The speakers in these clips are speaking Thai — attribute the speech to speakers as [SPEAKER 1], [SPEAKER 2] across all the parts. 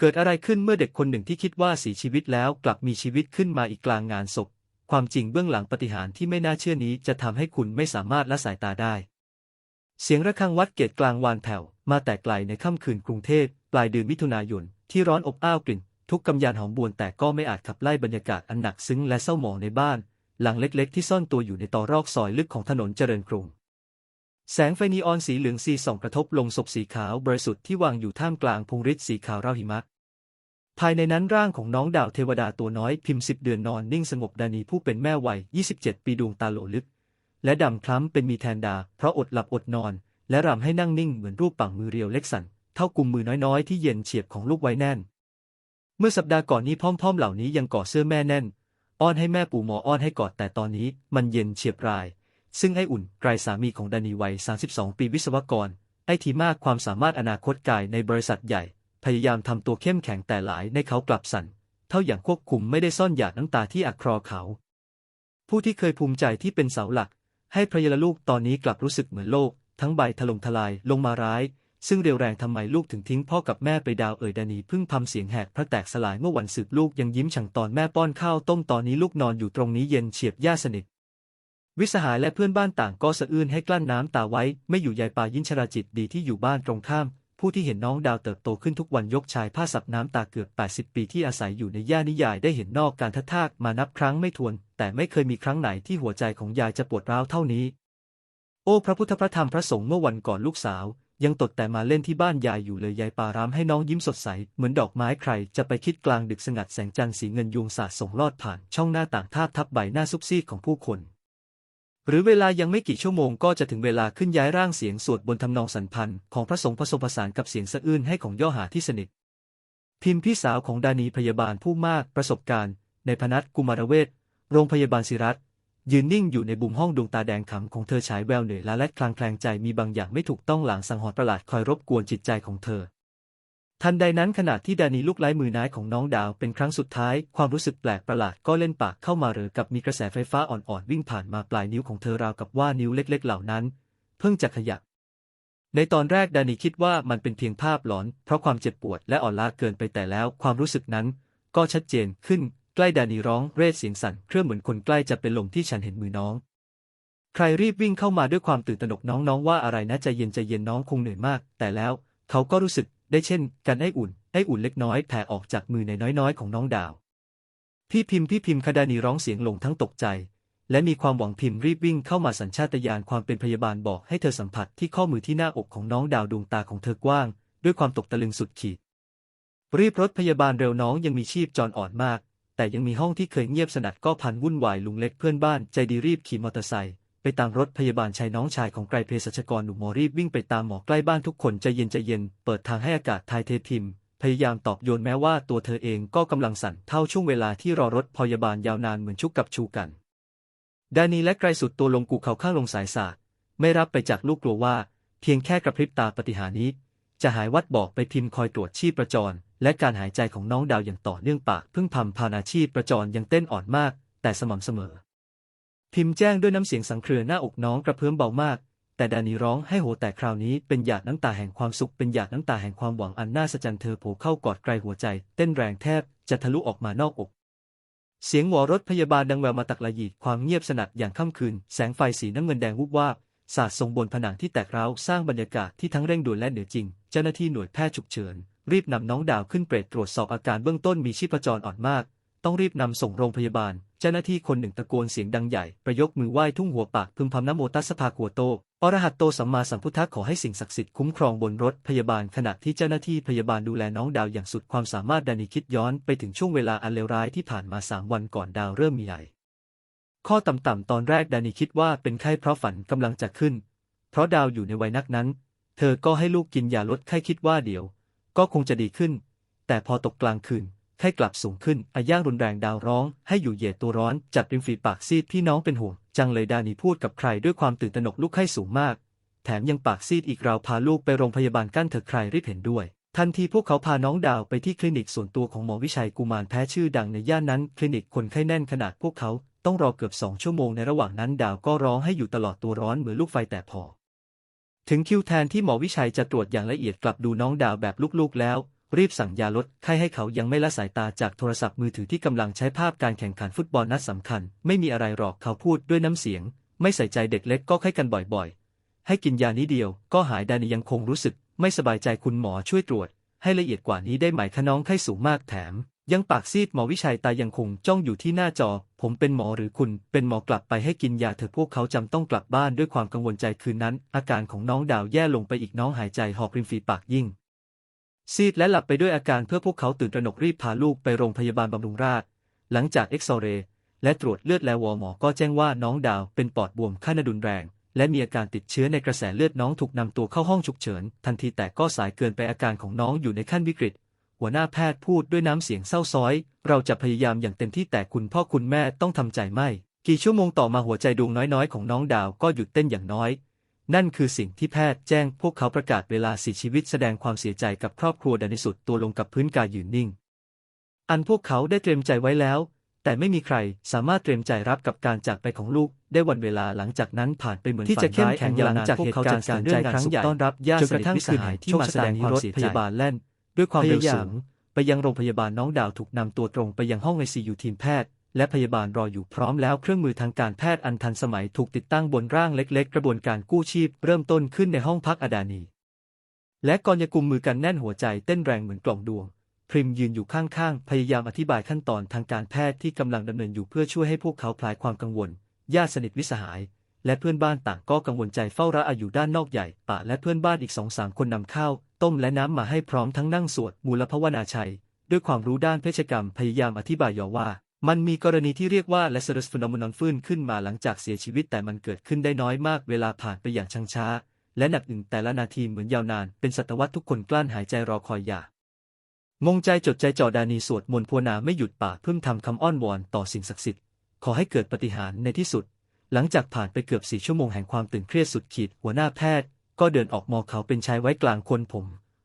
[SPEAKER 1] เกิดอะไรขึ้นเมื่อเด็กคนหนึ่งที่คิดว่าเสียชีวิตแล้วกลับมีชีวิตขึ้นมาอีกกลางงานศพ ความจริงเบื้องหลังปฏิหารที่ไม่น่าเชื่อนี้จะทำให้คุณไม่สามารถละสายตาได้ เสียงระฆังวัดเกตกลางวานแผ่ว มาแต่ไกลในค่ำคืนกรุงเทพปลายเดือนมิถุนายน ที่ร้อนอบอ้าวกลิ่น ทุกกำยานหอมบวนแต่ก็ไม่อาจขับไล่บรรยากาศอันหนักซึ้งและเศร้าหมองในบ้าน หลังเล็กๆ ที่ซ่อนตัวอยู่ในตอรอกซอยลึกของถนนเจริญกรุง แสงไฟนีออนสีเหลืองสีส่องกระทบลงศพสีขาวบริสุทธิ์ที่วางอยู่ท่ามกลางพงฤทธิ์สีขาวราวหิมะ ภายในนั้นร่างของน้องดาวเทวดาตัวน้อยพิมพ์สิบเดือนนอนนิ่งสงบดานีผู้เป็นแม่วัย 27 ปีดวงตาโหลลึก และดำคล้ำเป็นมีแทนดา เพราะอดหลับอดนอน และรำให้นั่งนิ่งเหมือนรูปปังมือเรียวเล็กสั่นเท่ากุมมือน้อยๆที่เย็นเฉียบของลูกไว้แน่น เมื่อสัปดาห์ก่อนนี้พ่อมๆเหล่านี้ยังกอดเสื้อแม่แน่น อ้อนให้แม่ปู่หมออ้อนให้กอดแต่ตอนนี้มันเย็นเฉียบราย ซึ่งไออุ่นไกรสามีของดานีวัย 32 ปีวิศวกร ไอทีมากความสามารถอนาคตกายในบริษัทใหญ่ พยายามทำตัวเข้มแข็งแต่หลายในเขากลับสั่น เท่าอย่างควบคุมไม่ได้ซ่อนหยาดน้ำตาที่อักครอเขา ผู้ที่เคยภูมิใจที่เป็นเสาหลัก ให้พระยาลูกตอนนี้กลับรู้สึกเหมือนโลก ทั้งใบถล่มทลายลงมาร้าย ซึ่งเร็วแรงทำไมลูกถึงทิ้งพ่อกับแม่ไปดาวเอ่ยดานีพิ่งทำเสียงแหกพระแตกสลายเมื่อวันสืบลูกยังยิ้มฉ่งตอนแม่ป้อนข้าวต้มตอนนี้ลูกนอนอยู่ตรงนี้เย็นเฉียบย่าสนิท วิสหายและเพื่อนบ้านต่างก็สะอื้นให้กลั้นน้ำตาไว้ ไม่อยู่ยายปายินชราจิตดีที่อยู่บ้านตรงข้าม ผู้ที่เห็นน้องดาวเติบโตขึ้นทุกวันยกชายผ้าสับน้ำตาเกือบ 80 ปีที่อาศัยอยู่ในย่านิยายได้เห็นนอกการทัดทากมานับครั้งไม่ถ้วน แต่ไม่เคยมีครั้งไหนที่หัวใจของยายจะปวดร้าวเท่านี้ โอ้พระพุทธพระธรรมพระสงฆ์เมื่อวันก่อนลูกสาว ยังตดแต่มาเล่นที่บ้านยายอยู่เลยยายปารามให้น้องยิ้มสดใส เหมือนดอกไม้ใคร จะไปคิดกลางดึกสงัดแสงจันทร์สีเงินยวงสาดส่งลอดผ่าน ช่องหน้าต่างทาบทับใบหน้าซุบซีดของผู้คน หรือเวลายังไม่กี่ชั่วโมงก็จะถึงเวลาขึ้นย้ายร่างเสียงสวดบนทำนองสันพันธ์ของพระสงฆ์ผสมผสานกับเสียงสะอื้นให้ของย่อหาที่สนิท พิมพ์พี่สาวของดานีพยาบาลผู้มากประสบการณ์ ในพนัสกุมารเวชโรงพยาบาลศิรัตยืนนิ่งอยู่ในบุมห้องดวงตาแดงขำของเธอฉายแววเหนื่อยล้าและคลางแคลงใจมีบางอย่างไม่ถูกต้องหลังสังหรณ์ประหลาดคอยรบกวนจิตใจของเธอ ทันใดนั้นขณะที่ดานีลุกไล้มือน้ายของน้องดาวเป็นครั้งสุดท้าย ความรู้สึกแปลกประหลาดก็เล่นปากเข้ามาเรือกับมีกระแสไฟฟ้าอ่อนๆวิ่งผ่านมาปลายนิ้วของเธอราวกับว่านิ้วเล็ก ๆ เหล่านั้น เพิ่งจะขยับ ในตอนแรกดานีคิดว่ามันเป็นเพียงภาพหลอน เพราะความเจ็บปวดและอ่อนล้าเกินไปแต่แล้วความรู้สึกนั้น ก็ชัดเจนขึ้นใกล้ดานีร้องเรศเสียงสั่นเครื่องเหมือนคนใกล้จะเป็นลมที่ฉันเห็นมือน้องใครรีบวิ่งเข้ามาด้วยความตื่นตระหนกน้องๆว่าอะไรนะใจเย็นใจเย็นน้องคงเหนื่อยมาก แต่แล้วเขาก็รู้สึก ได้เช่นกันไออุ่นไออุ่นเล็กน้อยแผ่ออกจากมือในน้อยๆ ของน้องดาว พี่พิมพ์พี่พิมพ์คดานีร้องเสียงลงทั้งตกใจ และมีความหวังพิมพ์รีบวิ่งเข้ามาสัญชาตญาณความเป็นพยาบาลบอกให้เธอสัมผัสที่ข้อมือที่หน้าอกของน้องดาวดวงตาของเธอกว้าง ด้วยความตกตะลึงสุดขีด รีบรถพยาบาลเร็วน้องยังมีชีพจรอ่อนมาก แต่ยังมีห้องที่เคยเงียบสนัดก็พันวุ่นวายลุงเล็กเพื่อนบ้านใจดีรีบขี่มอเตอร์ไซค์ ไปตามรถพยาบาลชายน้องชายของไกรเภสัชกรหนุ่มหมรีบวิ่งไปตามหมอใกล้บ้านทุกคนใจเย็นใจเย็น เปิดทางให้อากาศทายเทพิมพยายามตอบโยนแม้ว่าตัวเธอเองก็กำลังสั่นเท่าช่วงเวลาที่รอรถพยาบาลยาวนานเหมือนชุกกับชูกันดานีและไกรสุดตัวลงกูเขาข้างลงสายสาดไม่รับไปจากลูกกลัวว่า เพียงแค่กระพริบตาปฏิหารนี้ จะหายวัดบอกไปพิมพ์คอยตรวจชีพประจร และการหายใจของน้องดาวอย่างต่อเนื่องปากพึ่งพำพานาชีพประจรยังเต้นอ่อนมาก แต่สม่ำเสมอ พิมพ์แจ้งด้วยน้ำเสียงสังเครือหน้าอกน้องกระเพื่อมเบามาก แต่ดานีร้องให้โหแต่คราวนี้เป็นหยาดน้ำตาแห่งความสุขเป็นหยาดน้ำตาแห่งความหวังอันน่าสะใจเธอโผล่เข้ากอดไกลหัวใจ เต้นแรงแทบจะทะลุออกมานอกอก เสียงหวอรถพยาบาลดังแววมาตักละยีดความเงียบสนัดอย่างค่ำคืน แสงไฟสีน้ำเงินแดงวุบวาบสาดส่งบนผนังที่แตกร้าวสร้างบรรยากาศที่ทั้งเร่งด่วนและเหนือจริง เจ้าหน้าที่หน่วยแพทย์ฉุกเฉิน รีบนำน้องดาวขึ้นเปรตตรวจสอบอาการเบื้องต้นมีชีพจรอ่อนมาก ต้องรีบนำส่งโรงพยาบาล เจ้าหน้าที่คนหนึ่งตะโกนเสียงดังใหญ่ ประยกมือไหว้ทุ่งหัวปากพึมพำนโมตัสสภาคัวโตอรหัตโตสัมมาสัมพุทธะขอให้สิ่งศักดิ์สิทธิ์คุ้มครองบนรถพยาบาลขณะที่เจ้าหน้าที่พยาบาลดูแลน้องดาวอย่างสุดความสามารถดานิคิดย้อนไปถึงช่วงเวลาอันเลวร้ายที่ผ่านมาสามวันก่อนดาวเริ่มมีไอข้อต่ำๆตอนแรกดานิคิดว่าเป็นไข้เพราะฝันกำลังจะขึ้น เพราะดาวอยู่ในวัยนักนั้น เธอก็ให้ลูกกินยาลดไข้คิดว่าเดี๋ยว ก็คงจะดีขึ้น แต่พอตกกลางคืน ไข้กลับสูงขึ้นอาย่างรุนแรงดาวร้อง ให้อยู่เยียดตัวร้อน จัดริมฝีปากซีดพี่น้องเป็นห่วงจังเลยดานีพูดกับใครด้วยความตื่นตระหนกลูกไข้สูงมาก แถมยังปากซีดอีกเราพาลูกไปโรงพยาบาลกั้นเถอะใครรีบเห็นด้วย ทันทีพวกเขาพาน้องดาวไปที่คลินิกส่วนตัวของหมอวิชัยกุมารแพ้ชื่อดังในย่านนั้น คลินิกคนไข้แน่นขนาดพวกเขาต้องรอเกือบสองชั่วโมงในระหว่างนั้นดาวก็ร้องให้อยู่ตลอดตัวร้อนเหมือนลูกไฟแต่พอ ถึงคิวแทนที่หมอวิชัยจะตรวจอย่างละเอียดกลับดูน้องดาวแบบลูกๆแล้ว รีบสั่งยาลดไข้ให้เขายังไม่ละสายตาจากโทรศัพท์มือถือที่กำลังใช้ภาพการแข่งขันฟุตบอลนัดสำคัญ ไม่มีอะไรหรอกเขาพูดด้วยน้ำเสียง ไม่ใส่ใจเด็กเล็กก็ไข้กันบ่อยๆ ให้กินยานี้เดียวก็หายดานียังคงรู้สึก ไม่สบายใจคุณหมอช่วยตรวจ ให้ละเอียดกว่านี้ได้ไหมคะน้องไข้สูงมากแถม ยังปากซีดหมอวิชัยตายังคงจ้องอยู่ที่หน้าจอ ผมเป็นหมอหรือคุณ เป็นหมอกลับไปให้กินยาเถอะพวกเขาจำต้องกลับบ้านด้วยความกังวลใจคืนนั้น อาการของน้องดาวแย่ลงไปอีกน้องหายใจหอบริมฝีปากยิ่ง ซีดและหลับไปด้วยอาการเพื่อพวกเขาตื่นตระหนกรีบพาลูกไปโรงพยาบาลบำรุงราษฎร์หลังจากเอ็กซเรย์และตรวจเลือดแล้วอหมอก็แจ้งว่าน้องดาวเป็นปอดบวมขั้นรุนแรง และมีอาการติดเชื้อในกระแสเลือดน้องถูกนำตัวเข้าห้องฉุกเฉิน ทันทีแต่ก็สายเกินไปอาการของน้องอยู่ในขั้นวิกฤต หัวหน้าแพทย์พูดด้วยน้ำเสียงเศร้าซ้อย เราจะพยายามอย่างเต็มที่แต่คุณพ่อคุณแม่ต้องทำใจไม่ กี่ชั่วโมงต่อมาหัวใจดวงน้อยๆ ของน้องดาวก็หยุดเต้นอย่างน้อย นั่นคือสิ่งที่แพทย์แจ้งพวกเขาประกาศเวลาเสียชีวิตแสดงความเสียใจกับครอบครัวดันในสุดตัวลงกับพื้นกายยืนนิ่ง อันพวกเขาได้เตรียมใจไว้แล้ว แต่ไม่มีใครสามารถเตรียมใจรับกับการจากไปของลูก ได้วันเวลาหลังจากนั้นผ่านไปเหมือนที่จะเข้มแข็งหลังจากเหตุการณ์การใจครั้งใหญ่ต้อนรับญาติสนิทมิตรสหายที่มาแสดงความเสียใจพยาบาลแล่น ด้วยความเร็วสูงไปยังโรงพยาบาลน้องดาวถูกนำตัวตรงไปยังห้องไอซียูทีมแพทย์ และพยาบาลรออยู่พร้อมแล้วเครื่องมือทางการแพทย์อันทันสมัยถูกติดตั้งบนร่างเล็ก ๆ กระบวนการกู้ชีพเริ่มต้นขึ้นในห้องพักอดานี และกรยกุมมือกันแน่นหัวใจเต้นแรงเหมือนกล่องดวง พริมยืนอยู่ข้างๆ พยายามอธิบายขั้นตอนทางการแพทย์ที่กำลังดำเนินอยู่เพื่อช่วยให้พวกเขาคลายความกังวล ญาติสนิทวิสหาย และเพื่อนบ้านต่างก็กังวลใจเฝ้าระอาอยู่ด้านนอกใหญ่ป่าและเพื่อนบ้านอีกสองสามคนนำข้าวต้มและน้ำมาให้พร้อมทั้งนั่งสวดมูลภาวนาชัย ด้วยความรู้ด้านเภชกรรมพยายามอธิบายย่อว่า มันมีกรณีที่เรียกว่า Lazarus phenomenon ฟื้นขึ้นมาหลังจากเสียชีวิตแต่มันเกิดขึ้นได้น้อยมากเวลาผ่านไปอย่างชังช้า และหนักอึ่งแต่ละนาทีเหมือนยาวนาน เป็นศตวรรษทุกคนกลั้นหายใจรอคอยอย่างงใจจดใจจ่อดานีสวดมนต์ภาวนาไม่หยุดปากเพิ่มทำคำอ้อนวอนต่อสิ่งศักดิ์สิทธิ์ ขอให้เกิดปฏิหารในที่สุด หลังจากผ่านไปเกือบสี่ชั่วโมงแห่งความตึงเครียดสุดขีดหัวหน้าแพทย์ ก็เดินออกมองเขาเป็นชายไว้กลางคนผม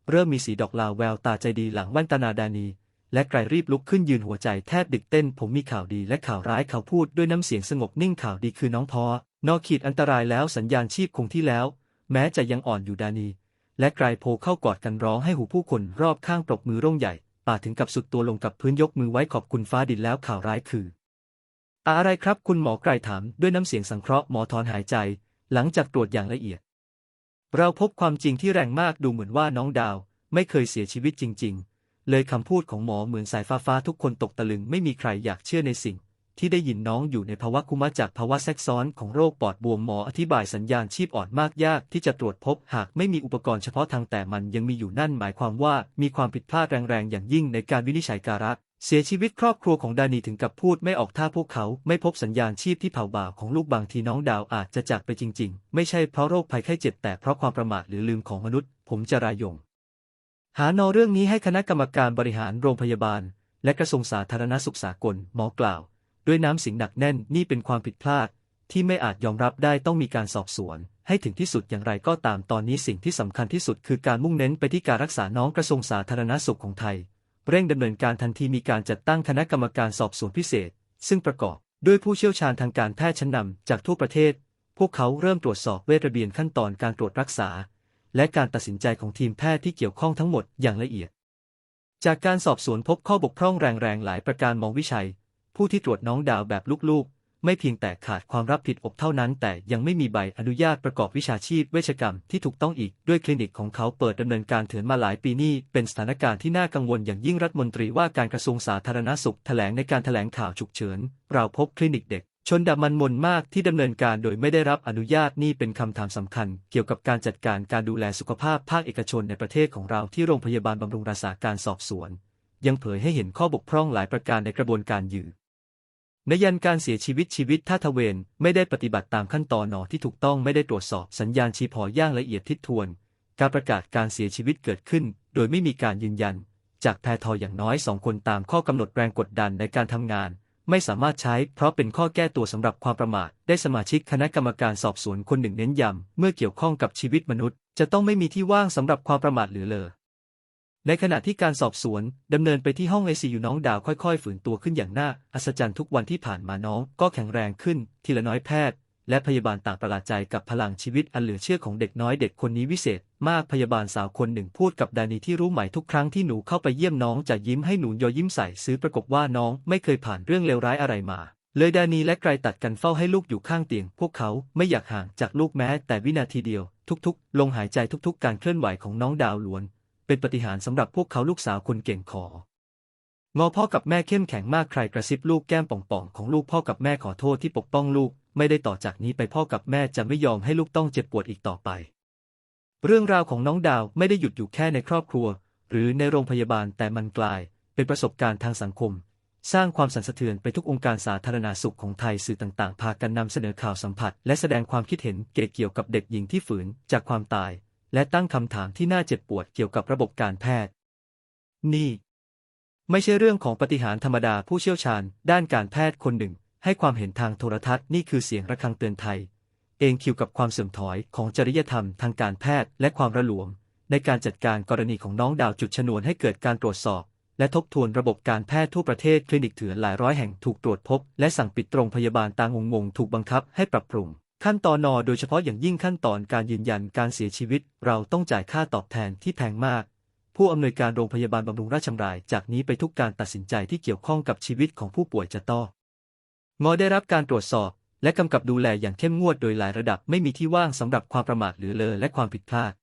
[SPEAKER 1] เริ่มมีสีดอกลาแววตาใจดีหลังแว่นตานาดานี และไกรรีบลุกขึ้นยืนหัวใจแทบดึกเต้น ผมมีข่าวดีและข่าวร้ายเขาพูดด้วยน้ำเสียงสงบนิ่งข่าวดีคือน้องพอนอกขีดอันตรายแล้วสัญญาณชีพคงที่แล้ว แม้จะยังอ่อนอยู่ดานี และไกรโพเข้ากอดกันร้องให้หูผู้คนรอบข้างปรบมือร่งใหญ่ ป่าถึงกับสุดตัวลงกับพื้นยกมือไว้ขอบคุณฟ้าดินแล้วข่าวร้ายคือ อะไรครับคุณหมอไกรถามด้วยน้ำเสียงสังเคราะห์หมอถอนหายใจ หลังจากตรวจอย่างละเอียด เราพบความจริงที่แรงมากดูเหมือนว่าน้องดาว ไม่เคยเสียชีวิตจริง ๆ เลยคำพูดของหมอเหมือนสายฟ้าฟ้าทุกคนตกตะลึงไม่มีใครอยากเชื่อในสิ่ง ที่ได้ยินน้องอยู่ในภาวะคุมะจากภาวะแทรกซ้อนของโรคปอดบวมหมออธิบายสัญญาณชีพอ่อนมากยากที่จะตรวจพบ หากไม่มีอุปกรณ์เฉพาะทางแต่มันยังมีอยู่นั่นหมายความว่ามีความผิดพลาดแรงๆอย่างยิ่งในการวินิจฉัยการะเสียชีวิตครอบครัวของดานีถึงกับพูดไม่ออกถ้าพวกเขาไม่พบสัญญาณชีพที่เผาบ่าของลูกบางทีน้องดาวอาจจะจากไปจริง ๆ ไม่ใช่เพราะโรคภัยไข้เจ็บแต่เพราะความประมาทหรือลืมของมนุษย์ ผมจะรายง หานอเรื่องนี้ให้คณะกรรมการบริหารโรงพยาบาล และกระทรวงสาธารณสุขสากลหมอกล่าว ด้วยน้ำสียงหนักแน่นนี่เป็นความผิดพลาด ที่ไม่อาจยอมรับได้ต้องมีการสอบสวน ให้ถึงที่สุดอย่างไรก็ตามตอนนี้สิ่งที่สำคัญที่สุดคือการมุ่งเน้นไปที่การรักษาน้องกระทรวงสาธารณสุขของไทย เร่งดำเนินการทันทีมีการจัดตั้งคณะกรรมการสอบสวนพิเศษ ซึ่งประกอบ ด้วยผู้เชี่ยวชาญทางการแพทย์ชั้นนำจากทั่วประเทศ พวกเขาเริ่มตรวจสอบเวทระเบียนขั้นตอนการตรวจรักษา และการตัดสินใจของทีมแพทย์ที่เกี่ยวข้องทั้งหมดอย่างละเอียด จากการสอบสวนพบข้อบกพร่องแรงๆหลายประการมองวิชัย ผู้ที่ตรวจน้องดาวแบบลูกๆ ไม่เพียงแต่ขาดความรับผิดอบเท่านั้น แต่ยังไม่มีใบอนุญาตประกอบวิชาชีพเวชกรรมที่ถูกต้องอีกด้วยคลินิกของเขาเปิดดำเนินการเถื่อนมาหลายปีนี่เป็นสถานการณ์ที่น่ากังวลอย่างยิ่งรัฐมนตรีว่าการกระทรวงสาธารณสุขแถลงในการแถลงข่าวฉุกเฉินเราพบคลินิกเด็ก ชนดำมันมนมากที่ดำเนินการโดยไม่ได้รับอนุญาตนี่เป็นคำถามสำคัญ เกี่ยวกับการจัดการการดูแลสุขภาพภาคเอกชนในประเทศของเราที่โรงพยาบาลบำรุงราษาการสอบสวน ยังเผยให้เห็นข้อบกพร่องหลายประการในกระบวนการยืในยันการเสียชีวิตชีวิตท่าทเวน ไม่ได้ปฏิบัติตามขั้นตอนหนอที่ถูกต้องไม่ได้ตรวจสอบสัญญาณชีพอย่างละเอียดทิศทวน การประกาศการเสียชีวิตเกิดขึ้น โดยไม่มีการยืนยัน จากแพทย์อย่างน้อยสองคนตามข้อกำหนดแรงกดดันในการทำงาน ไม่สามารถใช้เพราะเป็นข้อแก้ตัวสำหรับความประมาท ได้สมาชิกคณะกรรมการสอบสวนคนหนึ่งเน้นย้ำเมื่อเกี่ยวข้องกับชีวิตมนุษย์ จะต้องไม่มีที่ว่างสำหรับความประมาทหรือเลอในขณะที่การสอบสวนดำเนินไปที่ห้องไอซียูน้องดาวค่อยๆ ฝืนตัวขึ้นอย่างน่าอัศจรรย์ทุกวันที่ผ่านมาน้องก็แข็งแรงขึ้น ทีละน้อยแพทย์ และพยาบาลต่างประหลาดใจกับพลังชีวิตอันเหลือเชื่อของเด็กน้อยเด็กคนนี้วิเศษ มากพยาบาลสาวคนหนึ่งพูดกับดานีที่รู้ไหมทุกครั้งที่หนูเข้าไปเยี่ยมน้องจะยิ้มให้หนูยอยิ้มใส่ซื้อประกบว่าน้องไม่เคยผ่านเรื่องเลวร้ายอะไรมา เลยดานีและไกรตัดกันเฝ้าให้ลูกอยู่ข้างเตียง พวกเขาไม่อยากห่างจากลูกแม้ แต่วินาทีเดียว ทุกๆ ลมหายใจทุกๆ การเคลื่อนไหวของน้องดาวล้วน เป็นปฏิหารสำหรับพวกเขาลูกสาวคนเก่งของอพ่อกับแม่เข้มแข็งมากใครกระซิบลูกแก้มป่องๆของลูกพ่อกับแม่ขอโทษที่ปกป้องลูก ไม่ได้ต่อจากนี้ไปพ่อกับแม่จะไม่ยอมให้ลูกต้องเจ็บปวดอีกต่อไป เรื่องราวของน้องดาวไม่ได้หยุดอยู่แค่ในครอบครัว หรือในโรงพยาบาลแต่มันกลาย เป็นประสบการณ์ทางสังคม สร้างความสั่นสะเทือนไปทุกองค์การสาธารณาสุขของไทยสื่อต่างๆ พากันนำเสนอข่าวสัมผัส และแสดงความคิดเห็นเกี่ยวกับเด็กหญิงที่ฝืนจากความตาย และตั้งคำถามที่น่าเจ็บปวดเกี่ยวกับระบบการแพทย์ นี่ ไม่ใช่เรื่องของปฏิหารธรรมดาผู้เชี่ยวชาญ ด้านการแพทย์คนหนึ่ง ให้ความเห็นทางโทรทัศน์นี่คือเสียงระฆังเตือนไทย เองเกี่ยวกับความเสื่อมถอยของจริยธรรมทางการแพทย์และความระหลวม ในการจัดการกรณีของน้องดาวจุดชนวนให้เกิดการตรวจสอบ และทบทวนระบบการแพทย์ทั่วประเทศคลินิกเถื่อนหลายร้อยแห่งถูกตรวจพบ และสั่งปิดโรงพยาบาลตางงงๆถูกบังคับให้ปรับปรุงขั้นตอนนอโดยเฉพาะอย่างยิ่งขั้นตอนการยืนยันการเสียชีวิต เราต้องจ่ายค่าตอบแทนที่แพงมาก ผู้อำนวยการโรงพยาบาลบำรุงราชชำราย จากนี้ไปทุกการตัดสินใจที่เกี่ยวข้องกับชีวิตของผู้ป่วยจะต้อง งอได้รับการตรวจสอบ และกำกับดูแลอย่างเข้มงวดโดยหลายระดับไม่มีที่ว่างสำหรับความประมาทหรือเลอและความผิดพลาด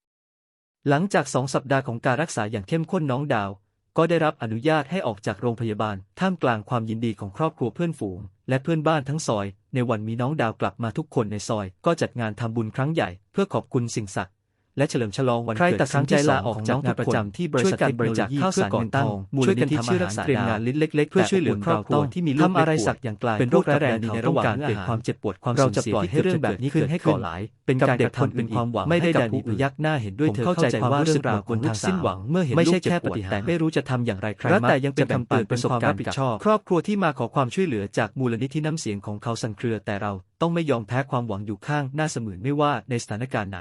[SPEAKER 1] หลังจากสองสัปดาห์ของการรักษาอย่างเข้มข้นน้องดาว ก็ได้รับอนุญาตให้ออกจากโรงพยาบาล ท่ามกลางความยินดีของครอบครัวเพื่อนฝูง และเพื่อนบ้านทั้งซอย ในวันมีน้องดาวกลับมาทุกคนในซอย ก็จัดงานทำบุญครั้งใหญ่ เพื่อขอบคุณสิ่งศักดิ์ และเฉลิมฉลองวันเกิด
[SPEAKER 2] ใครตัดสินใจลาออกจากงานประจำ
[SPEAKER 1] ที่บริษัท
[SPEAKER 2] ช่วยกัน
[SPEAKER 1] บริจาคข้าวสาร
[SPEAKER 2] ก่อ
[SPEAKER 1] เงิ
[SPEAKER 2] น
[SPEAKER 1] น
[SPEAKER 2] ตั้
[SPEAKER 1] ท
[SPEAKER 2] ง
[SPEAKER 1] อง
[SPEAKER 2] มูลนิธิ
[SPEAKER 1] ช่วยกันทำอาหาร
[SPEAKER 2] รักษา
[SPEAKER 1] เตรียมงานเล็กๆเพื่อช่วยเหลือครอบครัวที่มีลูก
[SPEAKER 2] ทำอะไร
[SPEAKER 1] ม่ป่วย
[SPEAKER 2] สักอย่างกลาย
[SPEAKER 1] เป็นโรค
[SPEAKER 2] เป็นโรค
[SPEAKER 1] ร้ายแรง
[SPEAKER 2] ร้ายแรง
[SPEAKER 1] ในระหว่างเกิดความเจ็บปวดความ
[SPEAKER 2] เรา
[SPEAKER 1] สูญ
[SPEAKER 2] จะ
[SPEAKER 1] เสีย
[SPEAKER 2] ปล่อย
[SPEAKER 1] ที่
[SPEAKER 2] ให้เรื่องแบบนี้ขึ้นให้ก่อหลาย
[SPEAKER 1] เป็น
[SPEAKER 2] กับ
[SPEAKER 1] การ
[SPEAKER 2] เด็
[SPEAKER 1] ก
[SPEAKER 2] ก
[SPEAKER 1] ระ
[SPEAKER 2] คน
[SPEAKER 1] ทำเป็น
[SPEAKER 2] อื่น
[SPEAKER 1] ความหวัง
[SPEAKER 2] ไม่ได้
[SPEAKER 1] ให้กับ
[SPEAKER 2] ดัน
[SPEAKER 1] ผู้
[SPEAKER 2] ผู้
[SPEAKER 1] อื่
[SPEAKER 2] อื่
[SPEAKER 1] น
[SPEAKER 2] นยักหน้าเห็นด้วย
[SPEAKER 1] ผม
[SPEAKER 2] เธอ
[SPEAKER 1] เข้า
[SPEAKER 2] เข้า
[SPEAKER 1] ใจ
[SPEAKER 2] ใจ
[SPEAKER 1] ว่า
[SPEAKER 2] ว่า
[SPEAKER 1] เรื่
[SPEAKER 2] เรื่
[SPEAKER 1] อ
[SPEAKER 2] องง
[SPEAKER 1] รารา
[SPEAKER 2] วว
[SPEAKER 1] ข
[SPEAKER 2] ข
[SPEAKER 1] อ
[SPEAKER 2] องง
[SPEAKER 1] ลู
[SPEAKER 2] ลู
[SPEAKER 1] ก
[SPEAKER 2] ก
[SPEAKER 1] สิ้
[SPEAKER 2] สิ้
[SPEAKER 1] น
[SPEAKER 2] น
[SPEAKER 1] ห
[SPEAKER 2] ห
[SPEAKER 1] วั
[SPEAKER 2] วั
[SPEAKER 1] ง
[SPEAKER 2] ง
[SPEAKER 1] เมื่
[SPEAKER 2] เมื่
[SPEAKER 1] อ
[SPEAKER 2] อ
[SPEAKER 1] เห็
[SPEAKER 2] เห็
[SPEAKER 1] น
[SPEAKER 2] น
[SPEAKER 1] ลู
[SPEAKER 2] ลู
[SPEAKER 1] ก
[SPEAKER 2] ก
[SPEAKER 1] เจ็
[SPEAKER 2] เจ็
[SPEAKER 1] บบป
[SPEAKER 2] ป
[SPEAKER 1] ว
[SPEAKER 2] ว
[SPEAKER 1] ด
[SPEAKER 2] ด
[SPEAKER 1] แต่
[SPEAKER 2] แต่
[SPEAKER 1] ไม่
[SPEAKER 2] ไม่
[SPEAKER 1] รู้
[SPEAKER 2] รู้
[SPEAKER 1] จะ
[SPEAKER 2] จะ
[SPEAKER 1] ทำ
[SPEAKER 2] ทำอย่
[SPEAKER 1] อา
[SPEAKER 2] ย่างง
[SPEAKER 1] ไร
[SPEAKER 2] ไร
[SPEAKER 1] ใคร
[SPEAKER 2] รัฐ
[SPEAKER 1] มัก
[SPEAKER 2] แต่ยัง
[SPEAKER 1] จะ
[SPEAKER 2] เป็น
[SPEAKER 1] แบ่ง
[SPEAKER 2] คำ
[SPEAKER 1] ปั
[SPEAKER 2] เตื
[SPEAKER 1] น
[SPEAKER 2] อน
[SPEAKER 1] ป
[SPEAKER 2] ประระ
[SPEAKER 1] ส
[SPEAKER 2] ส
[SPEAKER 1] บบกา
[SPEAKER 2] การร
[SPEAKER 1] ณ์
[SPEAKER 2] ณ์
[SPEAKER 1] กั
[SPEAKER 2] กั
[SPEAKER 1] บบค
[SPEAKER 2] ค
[SPEAKER 1] ร
[SPEAKER 2] ร
[SPEAKER 1] อ
[SPEAKER 2] อ
[SPEAKER 1] บบครัวที่มาขอความช่วยเหลือจากมูลนิธิน้ำเสียงของเขาสั่นเครือแต่เราต้องไม่ยอมแพ้ความหวังอยู่ข้างหน้าเสมือนไม่ว่าในสถานการณ์ไหน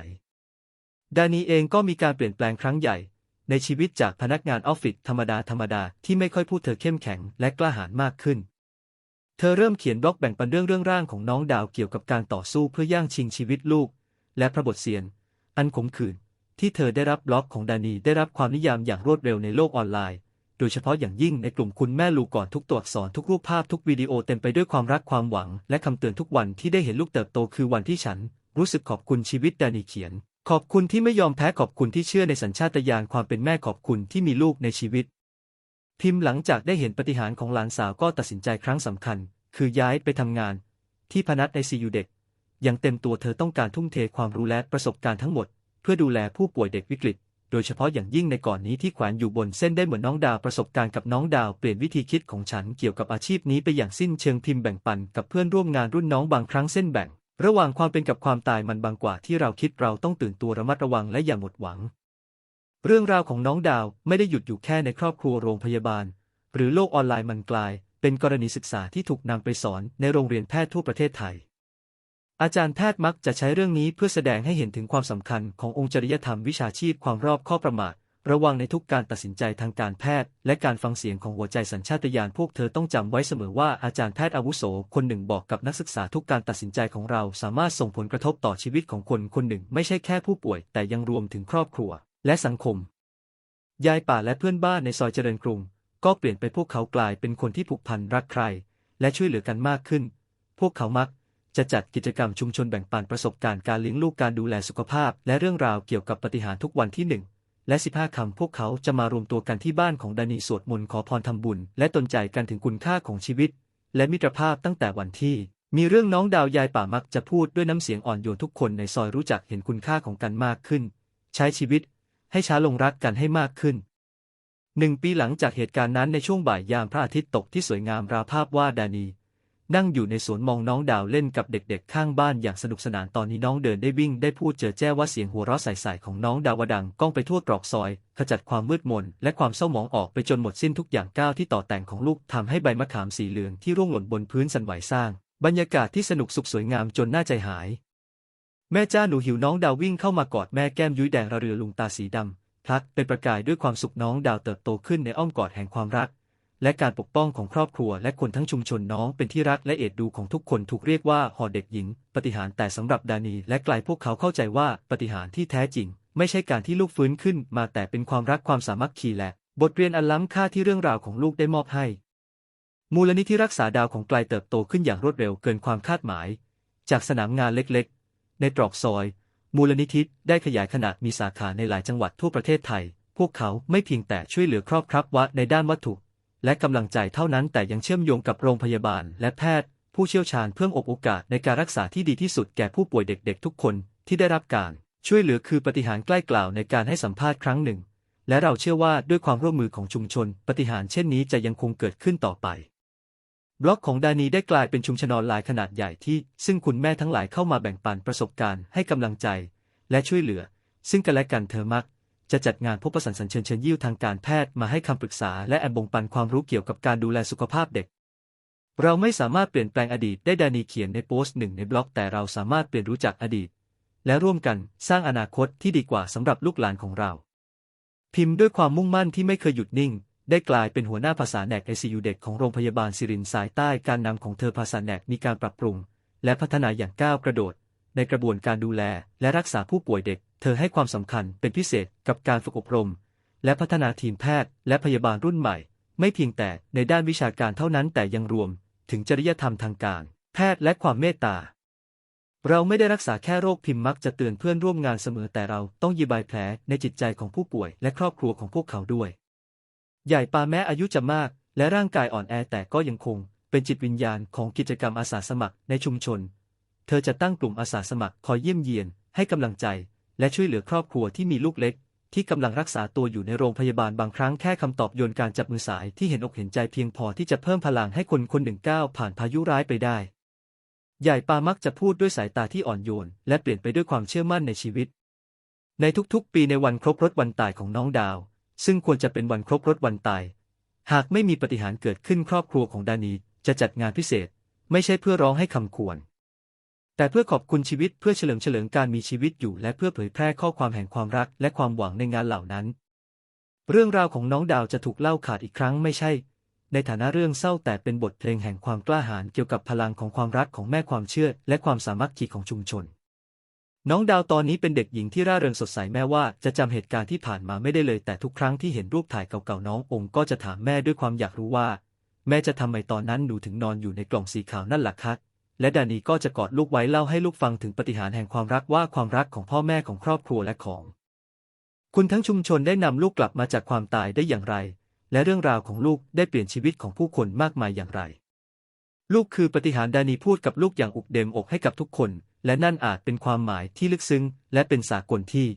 [SPEAKER 1] ดานีเองก็มีการเปลี่ยนแปลงครั้งใหญ่ ในชีวิตจากพนักงานออฟฟิศธรรมดาธรรมดาที่ไม่ค่อยพูดเธอเข้มแข็งและกล้าหาญมากขึ้น เธอเริ่มเขียนบล็อกแบ่งปันเรื่องเรื่องร่างของน้องดาวเกี่ยวกับการต่อสู้เพื่อย่างชิงชีวิตลูก และพระบทเสียน อันขมขื่นที่เธอได้รับบล็อกของดานีได้รับความนิยามอย่างรวดเร็วในโลกออนไลน์ โดยเฉพาะอย่างยิ่งในกลุ่มคุณแม่ลูกก่อนทุกตัวอักษรทุกรูปภาพทุกวิดีโอเต็มไปด้วยความรักความหวัง และคำเตือนทุกวันที่ได้เห็นลูกเติบโตคือวันที่ฉัน รู้สึกขอบคุณชีวิตดานีเขียน ขอบคุณที่ไม่ยอมแพ้ขอบคุณที่เชื่อในสัญชาตญาณความเป็นแม่ขอบคุณที่มีลูกในชีวิต พิมพ์หลังจากได้เห็นปฏิหารของหลานสาวก็ตัดสินใจครั้งสำคัญ คือย้ายไปทำงาน ที่พนัสในซียูเด็ก อย่างเต็มตัวเธอต้องการทุ่มเทความรู้และประสบการณ์ทั้งหมด เพื่อดูแลผู้ป่วยเด็กวิกฤต โดยเฉพาะอย่างยิ่งในก่อนนี้ที่แขวนอยู่บนเส้นได้เหมือนน้องดาวประสบการณ์กับน้องดาวเปลี่ยนวิธีคิดของฉันเกี่ยวกับอาชีพนี้ไปอย่างสิ้นเชิงพิมพ์แบ่งปันกับเพื่อนร่วมงานรุ่นน้องบางครั้งเส้นแบ่ง ระหว่างความเป็นกับความตายมันบางกว่าที่เราคิดเราต้องตื่นตัวระมัดระวังและอย่าหมดหวัง เรื่องราวของน้องดาวไม่ได้หยุดอยู่แค่ในครอบครัวโรงพยาบาล หรือโลกออนไลน์มันกลาย เป็นกรณีศึกษาที่ถูกนำไปสอนในโรงเรียนแพทย์ทั่วประเทศไทย อาจารย์แพทย์มักจะใช้เรื่องนี้เพื่อแสดงให้เห็นถึงความสำคัญขององค์จริยธรรมวิชาชีพความรอบข้อประมาท ระวังในทุกการตัดสินใจทางการแพทย์ และการฟังเสียงของหัวใจสัญชาตญาณพวกเธอต้องจำไว้เสมอว่าอาจารย์แพทย์อาวุโสคนหนึ่งบอกกับนักศึกษาทุกการตัดสินใจของเราสามารถส่งผลกระทบต่อชีวิตของคนคนหนึ่งไม่ใช่แค่ผู้ป่วย แต่ยังรวมถึงครอบครัว และสังคม ยายป่าและเพื่อนบ้านในซอยเจริญกรุง ก็เปลี่ยนไปพวกเขากลายเป็นคนที่ผูกพันรักใคร และช่วยเหลือกันมากขึ้น พวกเขามักจะจัดกิจกรรมชุมชนแบ่งปันประสบการณ์การเลี้ยงลูกการดูแลสุขภาพ และเรื่องราวเกี่ยวกับปฏิหารทุกวันที่หนึ่ง และ 15 คำพวกเขาจะมารวมตัวกันที่บ้านของดานีสวดมนต์ขอพรทำบุญ และตนใจกันถึงคุณค่าของชีวิต และมิตรภาพตั้งแต่วันที่ มีเรื่องน้องดาวยายป่ามักจะพูดด้วยน้ำเสียงอ่อนโยนทุกคนในซอยรู้จักเห็นคุณค่าของกันมากขึ้น ใช้ชีวิต ให้ช้าลงรักกันให้มากขึ้นหนึ่งปีหลังจากเหตุการณ์นั้นในช่วงบ่ายยามพระอาทิตย์ตกที่สวยงามราวภาพวาดดานี นั่งอยู่ในสวนมองน้องดาวเล่นกับเด็กๆ ข้างบ้านอย่างสนุกสนานตอนนี้น้องเดินได้วิ่งได้พูดเจอแจ้ว่าเสียงหัวเราะใสๆของน้องดาวดังก้องไปทั่วตรอกซอย ขจัดความมืดมนและความเศร้าหมองออกไปจนหมดสิ้นทุกอย่างก้าวที่ต่อแต่งของลูกทำให้ใบมะขามสีเหลืองที่ร่วงหล่นบนพื้นสั่นไหวสร้าง บรรยากาศที่สนุกสุขสวยงามจนน่าใจหาย แม่จ้าหนูหิวน้องดาววิ่งเข้ามากอดแม่แก้มยุ้ยแดงระเรือลุงตาสีดำพลักเป็นประกายด้วยความสุขน้องดาวเติบโตขึ้นในอ้อมกอดแห่งความรัก และการปกป้องของครอบครัวและคนทั้งชุมชนน้องเป็นที่รักและเอ็ดดูของทุกคนถูกเรียกว่าหอเด็กหญิง ปฏิหารแต่สำหรับดานีและไกลพวกเขาเข้าใจว่าปฏิหารที่แท้จริง ไม่ใช่การที่ลูกฟื้นขึ้น มาแต่เป็นความรักความสามัคคีและ บทเรียนอันล้ำค่าที่เรื่องราวของลูกได้มอบให้ มูลนิธิรักษาดาวของไกลเติบโตขึ้นอย่างรวดเร็วเกินความคาดหมาย จากสนามงานเล็กๆ ในตรอกซอย มูลนิธิได้ขยายขนาดมีสาขาในหลายจังหวัดทั่วประเทศไทย พวกเขาไม่เพียงแต่ช่วยเหลือครอบครัววัดในด้านวัตถุ และกำลังใจเท่านั้นแต่ยังเชื่อมโยงกับโรงพยาบาลและแพทย์ ผู้เชี่ยวชาญเพื่อโอกาสในการรักษาที่ดีที่สุดแก่ผู้ป่วยเด็กๆ ทุกคนที่ได้รับการช่วยเหลือคือปฏิหารใกล้กล่าวในการให้สัมภาษณ์ครั้งหนึ่ง และเราเชื่อว่าด้วยความร่วมมือของชุมชน ปฏิหารเช่นนี้จะยังคงเกิดขึ้นต่อไปบล็อกของดานีได้กลายเป็นชุมชนออนไลน์ขนาดใหญ่ที่ ซึ่งคุณแม่ทั้งหลายเข้ามาแบ่งปันประสบการณ์ให้กำลังใจ และช่วยเหลือ ซึ่งกันและกันเธอมัก จะจัดงานพบประสันสัญเชิญเชิญยิ้วทางการแพทย์มาให้คำปรึกษาและแอบบ่งปันความรู้เกี่ยวกับการดูแลสุขภาพเด็ก เราไม่สามารถเปลี่ยนแปลงอดีตได้ดานีเขียนในโพสต์หนึ่งในบล็อกแต่เราสามารถเปลี่ยนรู้จักอดีต และร่วมกันสร้างอนาคตที่ดีกว่าสำหรับลูกหลานของเรา พิมพ์ด้วยความมุ่งมั่นที่ไม่เคยหยุดนิ่ง ได้กลายเป็นหัวหน้าภาษาแนกไอซียูเด็กของโรงพยาบาลสิรินสายใต้การนำของเธอภาษาแนกมีการปรับปรุง และพัฒนาอย่างก้าวกระโดด ในกระบวนการดูแลและรักษาผู้ป่วยเด็ก เธอให้ความสำคัญเป็นพิเศษกับการฝึกอบรม และพัฒนาทีมแพทย์และพยาบาลรุ่นใหม่ ไม่เพียงแต่ในด้านวิชาการเท่านั้นแต่ยังรวม ถึงจริยธรรมทางการ แพทย์และความเมตตา เราไม่ได้รักษาแค่โรคพิมพ์มักจะเตือนเพื่อนร่วมงานเสมอแต่เราต้องยีบายแผลในจิตใจของผู้ป่วยและครอบครัวของพวกเขาด้วย ใหญ่ปาแม้อายุจะมาก และร่างกายอ่อนแอแต่ก็ยังคง เป็นจิตวิญญาณของกิจกรรมอาสาสมัครในชุมชน เธอจะตั้งกลุ่มอาสาสมัครคอยเยี่ยมเยียนให้กำลังใจ และช่วยเหลือครอบครัวที่มีลูกเล็ก ที่กำลังรักษาตัวอยู่ในโรงพยาบาลบางครั้งแค่คำตอบโยนการจับมือสายที่เห็นอกเห็นใจเพียงพอที่จะเพิ่มพลังให้คนคนหนึ่งก้าวผ่านพายุร้ายไปได้ ใหญ่ปามักจะพูดด้วยสายตาที่อ่อนโยน และเปลี่ยนไปด้วยความเชื่อมั่นในชีวิต ในทุกๆ ปีในวันครบรถวันตายของน้องดาว ซึ่งควรจะเป็นวันครบรถวันตาย หากไม่มีปฏิหารเกิดขึ้นครอบครัวของดานีจะจัดงานพิเศษ ไม่ใช่เพื่อร้องให้คำควร แต่เพื่อขอบคุณชีวิตเพื่อเฉลิมเฉลิมการมีชีวิตอยู่ และเพื่อเผยแพร่ข้อความแห่งความรักและความหวังในงานเหล่านั้น เรื่องราวของน้องดาวจะถูกเล่าขาดอีกครั้งไม่ใช่ ในฐานะเรื่องเศร้าแต่เป็นบทเพลงแห่งความกล้าหาญเกี่ยวกับพลังของความรักของแม่ความเชื่อ และความสามัคคีของชุมชน น้องดาวตอนนี้เป็นเด็กหญิงที่ร่าเริงสดใสแม้ว่าจะจำเหตุการณ์ที่ผ่านมาไม่ได้เลย แต่ทุกครั้งที่เห็นรูปถ่ายเก่าๆน้ององค์ก็จะถามแม่ด้วยความอยากรู้ว่า แม่จะทำไมตอนนั้นหนูถึงนอนอยู่ในกล่องสีขาวนั่นล่ะคะ และดานีก็จะกอดลูกไว้เล่าให้ลูกฟังถึงปฏิหารแห่งความรักว่าความรักของพ่อแม่ของครอบครัวและของ คุณทั้งชุมชนได้นำลูกกลับมาจากความตายได้อย่างไร และเรื่องราวของลูกได้เปลี่ยนชีวิตของผู้คนมากมายอย่างไร ลูกคือปฏิหารดานีพูดกับลูกอย่างอุกเดมอกให้กับทุกคน และนั่นอาจเป็นความหมายที่ลึกซึ้ง และเป็นสากลที่